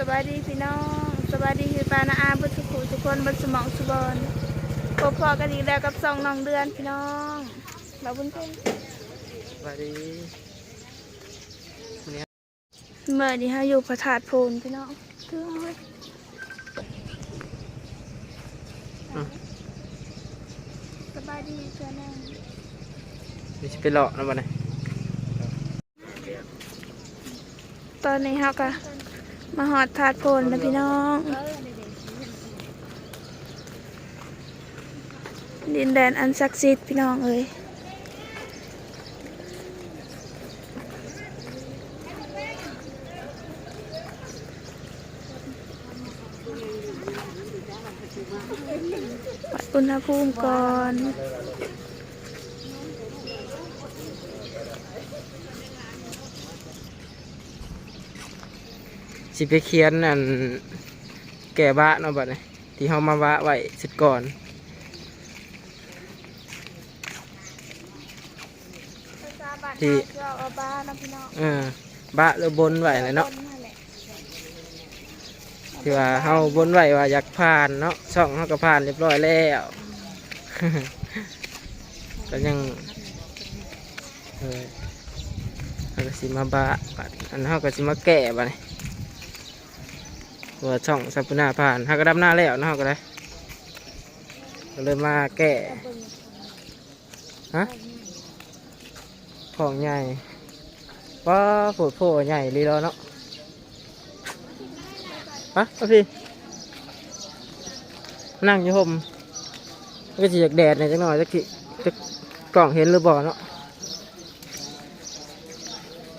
สบายดีพี่น้องสบายดีพี่ปานาอาบุสุขุทุกคนบนสมองสุบอนพบพอกันอีกแล้วกับสองน้องเดือนพี่น้องเราบุญเพ่งสวัสดีเมื่อนี้ฮะอยู่พระธาตุโพนพี่น้องถึงเว้ยสบายดีเพื่อนแน่นี่จะไปเลาะนะบ้านไหนตอนนี้เฮาก็ มาหอดธาตุโพนนะพี่น้อง ดินแดนอันศักดิ์สิทธิ์พี่น้องเอ้ยวัดอุณหภูมิก่อน สิไปเขียนอันแก่บ้าเนาะบ้านไหนที่เฮามาว่าไว้สิดก่อนที่เราเอาบ้านนะพี่น้องเออบ้าหรือบนไว้เลยเนาะต้แหลที่ว่าเฮาบนไว้ว่าอยากผ่านเนาะช่องเฮาก็ผ่านเรียบร้อยแล้วก็ยังเออเฮาก็สิมาบ้าบัดอันเฮาก็สิมาแก่บัดนี้ ว่าช่องสัปปนาผ่านฮาก็ดำหน้าแล้วนะฮาก็ได้ก็เลยมาแก่ฮะของใหญ่ว้าโผล่โผล่ใหญ่ลีรอเนาะฮะอาพี่นั่งอยู่ห่มก็จะอยากแดดหน่อยจังหน่อยจะกิจะกล่องเห็นหรือบ่เนาะ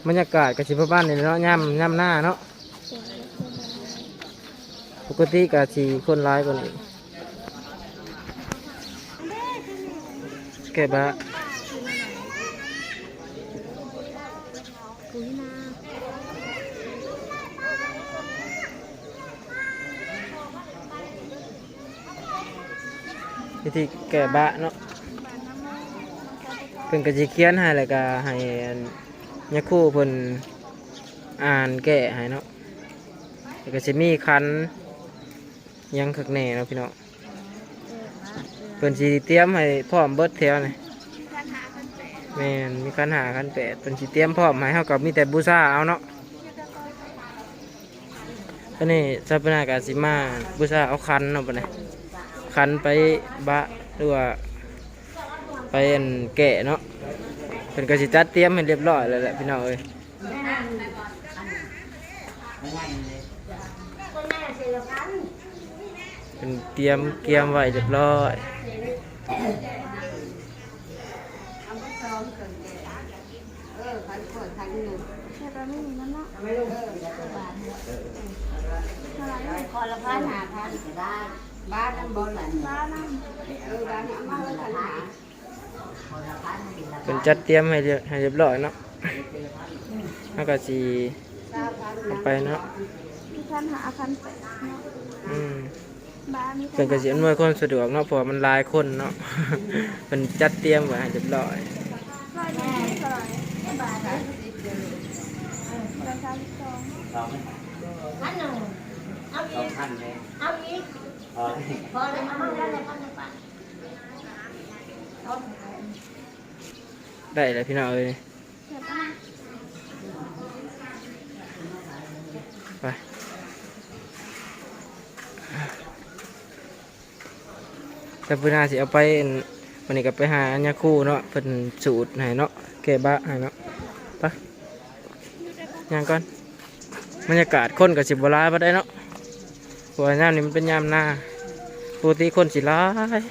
บรรยากาศกับชิพบ้านเนี่ยเนาะย่ำย่ำหน้าเนาะ ปกติกับสีคนร้ายกว่านี้แก่บะวิธีแก่บะเนาะเป็นกระจิเขียนให้แล้วก็ให้อันยาคู่เพิ่นอ่านแก้ให้เนาะแล้วก็จะมีคัน ยังคักแหน่เนาะพี่น้องเพิ่นสิเตรียมให้พร้อมเบิดแถวนี่แม่นมีคันหาคันแปดเพิ่นสิเตรียมพร้อมให้เฮากับมีแต่บูชาเอาเนาะก็นี่สัปนากาสิมาบูชาเอาคันเนาะบัดนี้คันไปบะหรือว่าไปอันแกะเนาะเพิ่นก็สิจัดเตรียมให้เรียบร้อยแล้วแหละพี่น้องเอ้ย เป็นเตรียมเกียมไว้เรียบร้อยแค่ตอนนี้นั่นเนาะคอละพันหาพันก็ได้บ้านนั้นบนหลังบ้านนั่งเออบ้านนี้มาละพันหาคนละพันกินละเป็นจัดเตรียมให้เรียให้เรียบร้อยเนาะแล้วก็สีเอาไปเนาะที่ท่านหาท่านแปดเนาะอืมบ้านนี้ เป็นกระสีอำนวยความสะดวกเนาะเพราะว่ามันหลายคนเนาะเป็นจัดเตรียมไว้ให้เรียบร้อยร้อยหนึ่งเท่าไหร่บาทละราคาที่สองพันหนึ่งเอาอีกเอาอีกพอเลยเอามาได้เลยพันหนึ่งบาทได้เลยพี่น้องเอ้ย เดี๋ยวป้า ไป แต่เพื่อนอาสิเอาไปวันนี้ก็ไปหาอัญญาคู่เนาะเพิ่นสูตรให้เนาะแก้บะให้เนาะไปย่างก่อนบรรยากาศคนกับสิบโบราณมาได้เนาะเพราะว่ายามนี้มันเป็นยามหน้าปกติคนสิร้าย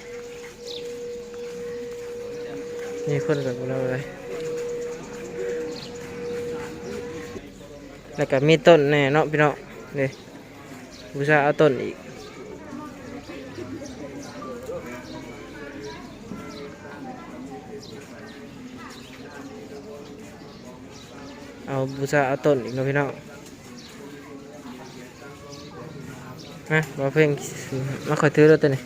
นี่คนกับเราเลยแล้วก็มีต้นแน่เนาะพี่เนาะนี่บูชาเอาต้นอีก เอาบูชาเอาต้นอีกนะพี่เนาะมามาเพ่งมาคอยถือรถตัวนี้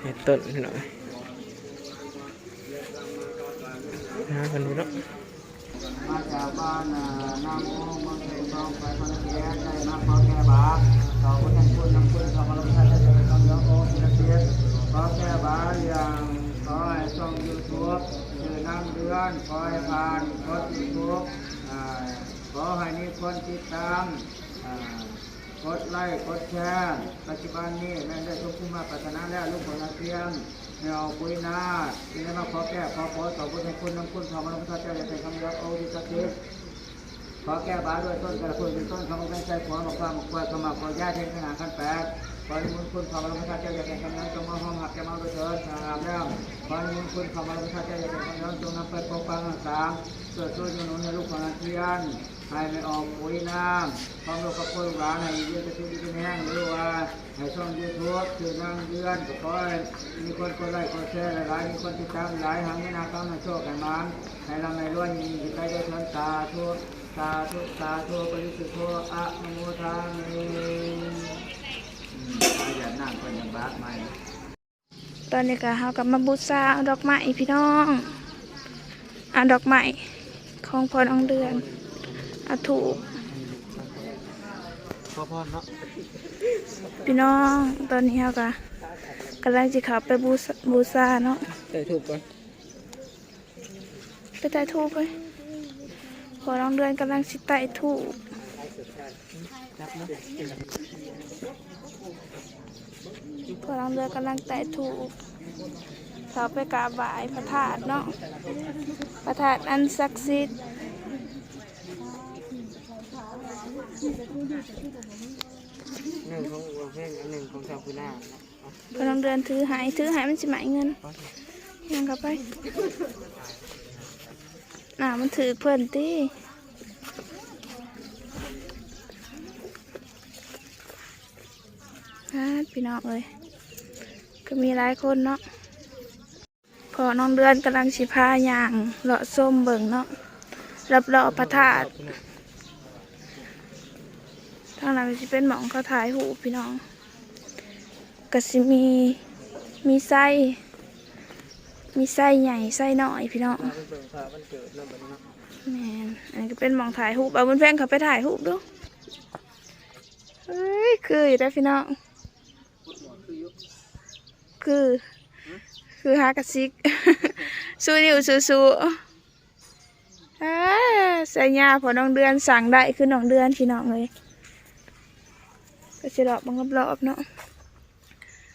ให้ต้นพี่เนาะนะคนนี้เนาะมาจากบ้านนางโมมาเก็บทองไปพันเกียรติได้ไหมอแก้บาปต่อคนนั้นคนนั้นคนทำมาลงทันจะเป็นคำยอโอ้ทีละเสียขอแก้บาปอย่างขอให้ช่องยูทูบชื่อนั่งเดือนขอให้ผ่านกดยูทูบขอให้มีคนติดตามอ่าก ดแชร์ปัจจุบันนี้แม่ได้ทุกผู้มาปัฒนาแล้วลูกของเราเตรียมแนวปุยนาที่ได้มาขอแก้ขอขอต่อบุญให้คุณน้ำคุณทำมาลงทันจะเป็นคำยอโอ้ทีละเสียขอแก้บาด้วยต้นกระพุ้นเป็นต้นคำว่าเป็นใจหัวหมกความควายขมับขอย่าเทนขนาดขั้นแปดขอนิมนต์คุณขอมาลงพระเจ้าอย่าเป็นคำนั้นจงมาห้องหักแกมาโดยเถิดสามแล้วขอนิมนต์คุณขอมาลงพระเจ้าอย่าเป็นคำนั้นจงนำไปปกปังรักษาเกิดช่วยยนุนในลูกของอาเทียน ให้ไม่ออกปุ๋ยน้ำความโลกกับคนร้านให้เยือนจะทุกข์ที่แห้งหรือว่าให้ช่องยูทูบคือนั่งเดือนก็ขอให้มีคนกดไลค์กดแชร์หลายมีคนติดตามหลายหางไม่นาคำให้โชคกันมันให้เราไม่ร้อนยินดีใจด้วยทันตาทุกสาธุสาธุกปริสุทธโธอะมโมทามิอย่านั่งเป็นย่างบ้าไหมตอนนี้ก็เฮากับมาบูชาดอกไม้พี่น้องเอาดอกไม้ของพอน้องเดือน อาถูกพ่อพ่อเนาะพี่น้องตอนนี้เฮาก็กำลังจะเข้าไปบูชาบูชาเนาะใส่ถูกก่อนไปไต่ทูบไปพอน้องเดือนกำลังสิไต่ทูบจับเนาะพอน้องเดือนกำลังไต่ทูบเขาไปกราบไหว้พระธาตุเนาะพระธาตุอันศักดิ์สิทธิ์ หนึ่งของวงเพลงอันหนึ่งของชาวพุนาเนาะพอน้องเดือนถือหายถือหายมันสิหมายเงินยังกลับไปน่ามันถือเพิ่อนตีฮะพี่น้องเอ้ยก็มีหลายคนเนาะพอน้องเดือนกำลังสิพาอย่างเลาะส้มเบิ่งเนาะรับเลาะพระธาตุ ทางนั้นก็สิเป็นหมองเขาถ่ายหูพี่น้องก็สิมีมีไส้มีไส้ใหญ่ไส้น้อยพี่น้องแมนอันนี้ก็เป็นหมองถ่ายรูปเอาบนแพงเขาไปถ่ายรูปดูเฮ้ยคืออยู่ได้พี่น้องคือ คือฮากระซิกสู้นิวสู้สู้ใส่ยาพอน้องเดือนสั่งได้คือน้องเดือนพี่น้องเลย ก็จะรอบบังรอบๆเนาะ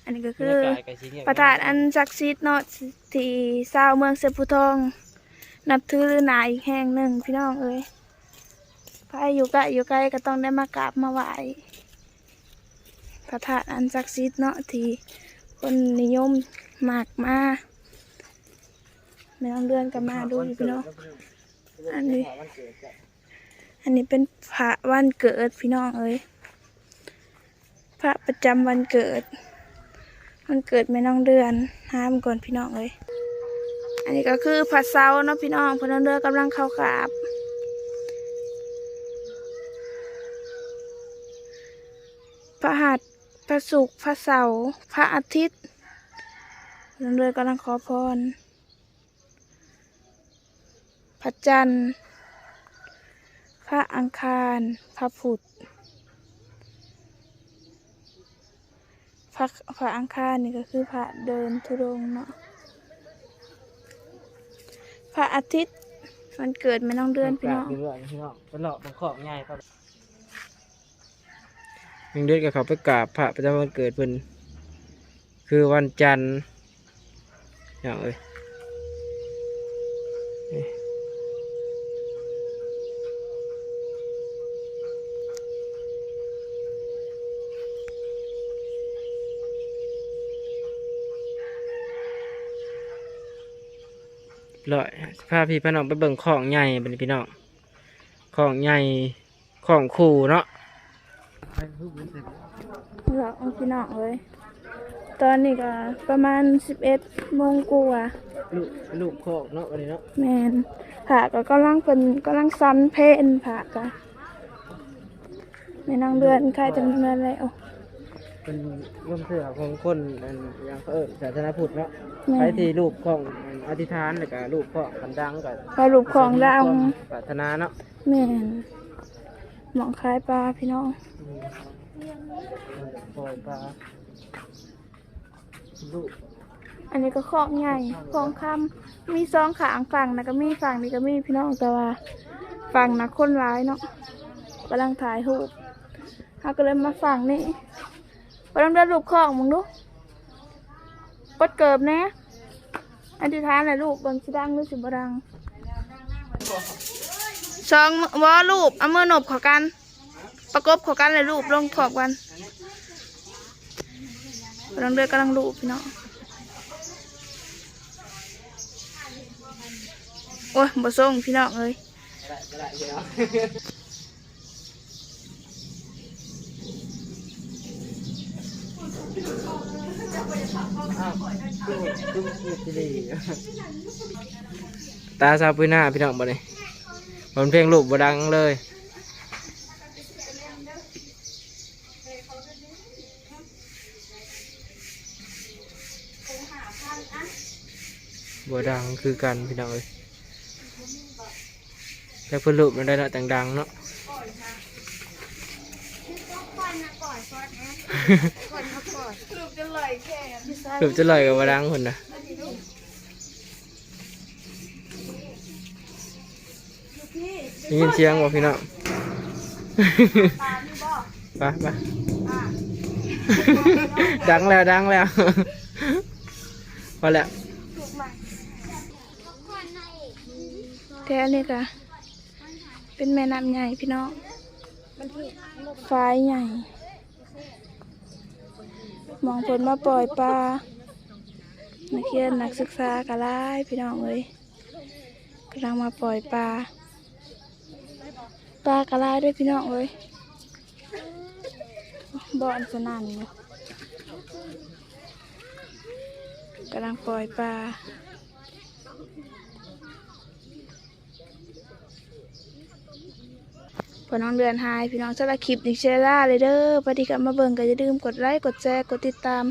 อันนี้ก็คือบรรยากาศก็สิเงียบประธานอันศักดิ์สิทธิ์เนาะที่ชาวเมืองเสพุทอง นับถือหรือหนาอีกแห่งหนึ่งพี่น้องเอ้ยพายอยู่ใกล้อยู่ใกล้ก็ต้องได้มากราบมาไหว้พระธาตุอันศักดิ์สิทธิ์เนาะที่คนนิยมมากมาไม่ต้องเดือนก็มาดูอยู่พี่น้องอันนี้วันเกิดจ้ะอันนี้เป็นพระวันเกิดพี่น้องเอ้ย พระประจำวันเกิด วันเกิดแม่น้องเดือนห้ามก่อนพี่น้องเอ้ยอันนี้ก็คือพระเสาเนาะพี่น้องพระน้องเดือนกำลังเข้ากราบพระหัตพระศุกร์พระเสาร์พระอาทิตย์พน้องเดือนกำลังขอพรพระจันทร์ พระอังคาร พระพุธ พระพระอังคารนี่ก็คือพระเดินทุดงค์เนาะพระอาทิตย์มันเกิดไม่น้องเดือนพี่น้องเรื่อยๆพี่น้องเป็นหลอกเป็นของง่ายครับยังเดือนกับเขาไปกราบพระประจำวันเกิดเพิ่นคือวันจันทร์อย่างเอ้ย ร้อยพาพี่พี่น้องไปเบิ่งของใหญ่เป็นพี่น้องของใหญ่ของคู่เนาะเราเอาพี่น้องเลยตอนนี้ก็ประมาณสิบเอ็ดโมงกว่าลูกลูกของเนาะวันนี้เนาะแมนผ่าก็กำลังเป็นกำลังซันเพนผ่าก็ไม่น้องเดือนใครจะมาแล้ว เป็นร่วมเสือของคนอันอย่างเขาเอิญศาสนาพุทธเนาะแม่ ไปที่รูปของอันอธิษฐานแล้วก็รูปของกันดังกับพอรูปของดังปรารถนาเนาะแม่นหมองคล้ายปลาพี่น้องปล่อยปลาลูกอันนี้ก็คลองใหญ่คลองคำมีสองขางฝั่งนะก็มีฝั่งนี้ก็มีพี่น้องแต่ว่าฝั่งนะคนร้ายเนาะกำลังถ่ายรูปเขาก็เลยมาฝั่งนี้ กำลังเดินลูกคลองมึงดูปดเกิบแนะอธิษฐานเลยลูกบิ่งสิดังหรือสิบดังสองวอลูปเอามือหนบขอกัน ประกบขอกันเลยรูปลงขอบกันกำลังเดินกำลังรูปพี่น้องโอ้ยบ่ส่งพี่น้องเอ้ย จุ๊บจุ๊บดี ตาซาปุยหน้าพี่น้องบ่นี่มันเพลงลูกบ่ดังเลยบ่ดังคือกันพี่น้องเอ้ยแต่เพิ่นลูกมันได้เนาะแต่งดังเนาะ รูปจะลอยแค่ลูกจะลอยกับบ่ดังคนน่ะได้ยินเสียงบ่พี่น้องไปไปดังแล้วดังแล้วพอแล้วแต่อันนี้ก็เป็นแม่น้ำใหญ่พี่น้องฟ้ายใหญ่ มองผลมาปล่อยปลานักเรียนนักศึกษากะไล่พี่น้องเอ้ยกำลังมาปล่อยปลาปลากะไล่ด้วยพี่น้องเอ้ยบ่อนสนั่นอยู่กำลังปล่อยปลา พอน้องเดือนหายพี่น้องสำหรับคลิปนิกเชล่าเลยเด้อพอดีกับมาเบิ่งก็อย่าลืมกดไลค์กดแชร์กดติดตาม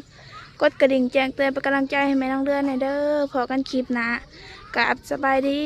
กดกระดิ่งแจ้งเตือนเป็นกำลังใจให้แม่น้องเดือนหน่อยเด้อพอกันคลิปนะกับสบายดี